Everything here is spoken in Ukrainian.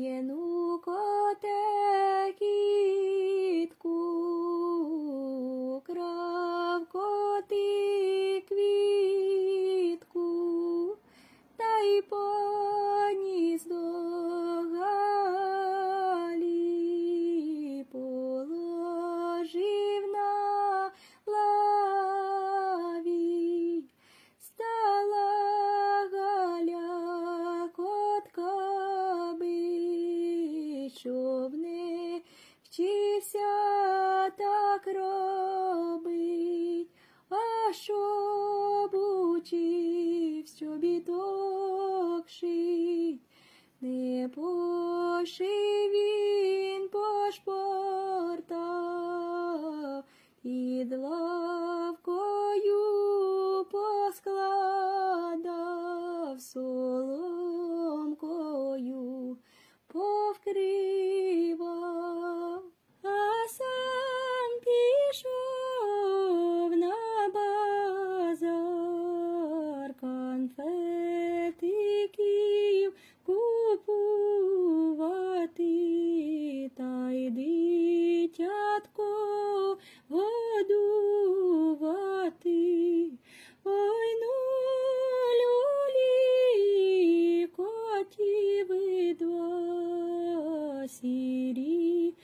Моєну коте крав коти квітку, та й поніс не вчився так робить, а щоб учив, щоб і ток шить. Не пошив він пошпорта, під лавкою поскладав соломкою, конфетиків купувати, та й дитятко годувати. Ой, ну, люлі, котів два сірі.